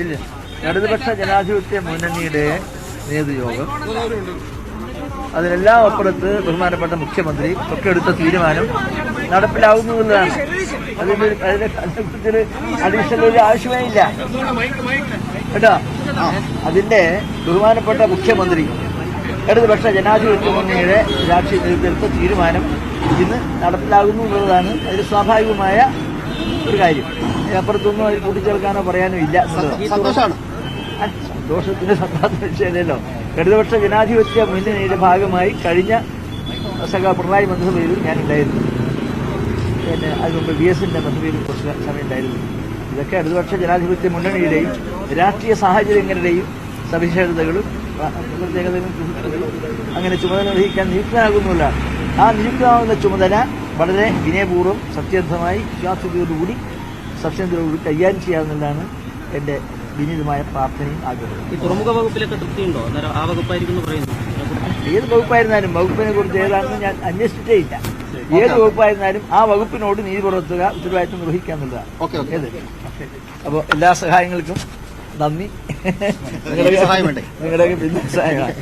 ഇല്ല. ഇടതുപക്ഷ ജനാധിപത്യ മുന്നണിയുടെ നേതൃയോഗം അതിനെല്ലാം അപ്പുറത്ത് ബഹുമാനപ്പെട്ട മുഖ്യമന്ത്രി ഒക്കെ എടുത്ത തീരുമാനം നടപ്പിലാവുന്നു എന്നുള്ളതാണ് അതിന് അതിനെ അതിനെക്കുറിച്ചൊരു അഡീഷണൽ ഒരു ആവശ്യമേ ഇല്ല കേട്ടോ? അതിന്റെ ബഹുമാനപ്പെട്ട മുഖ്യമന്ത്രി ഇടതുപക്ഷ ജനാധിപത്യ മുന്നണിയുടെ രാഷ്ട്രീയ നേതൃത്വ തീരുമാനം ഇന്ന് നടപ്പിലാകുന്നു എന്നുള്ളതാണ് അതിൽ സ്വാഭാവികമായ ഒരു കാര്യം. അപ്പുറത്തൊന്നും അതിൽ കൂട്ടിച്ചേർക്കാനോ പറയാനോ ഇല്ല സന്തോഷമാണ്. ആ, സന്തോഷത്തിന് സന്താപ വിഷയമല്ലോ ഇടതുപക്ഷ ജനാധിപത്യ മുന്നണിയുടെ ഭാഗമായി കഴിഞ്ഞ സഖ പിണറായി മന്ത്രിസഭയിൽ ഞാൻ ഉണ്ടായിരുന്നു പിന്നെ അതിന് മുമ്പ് ബി എസിന്റെ മന്ത്രിസഭയിലും കുറച്ച് സമയം ഉണ്ടായിരുന്നു ഇതൊക്കെ ഇടതുപക്ഷ ജനാധിപത്യ മുന്നണിയുടെയും രാഷ്ട്രീയ സാഹചര്യങ്ങളുടെയും സവിശേഷതകളും പ്രത്യേകതകളും അങ്ങനെ ചുമതല വഹിക്കാൻ നിയുക്തനാകുന്നില്ല ആ നിയുക്തമാകുന്ന ചുമതല വളരെ വിനയപൂർവം സത്യസന്ധമായി വിശ്വാസ്യതയോടുകൂടി സത്യസന്ധതയോടുകൂടി കൈകാര്യം ചെയ്യാവുന്നതാണ് എന്റെ വിനീതമായ പ്രാർത്ഥനയും ആഗ്രഹവും. ഈ തുറമുഖ വകുപ്പിലൊക്കെ തൃപ്തിയുണ്ടോ? ആ വകുപ്പായിരിക്കും പറയുന്നു? ഏത് വകുപ്പായിരുന്നാലും വകുപ്പിനെ കുറിച്ച് ഏതാണെന്ന് ഞാൻ അന്വേഷിച്ചിട്ടേ ഇല്ല ഏത് വകുപ്പായിരുന്നാലും ആ വകുപ്പിനോട് നീതി പുലർത്തുക ഉത്തരവാദിത്വം നിർവഹിക്കുക എന്നുള്ളതാണ്. ഏത്? അപ്പോൾ എല്ലാ സഹായങ്ങൾക്കും നന്ദി. സഹായം വേണ്ടേ? നിങ്ങളുടെയൊക്കെ പിന്നെ സഹായമാണ്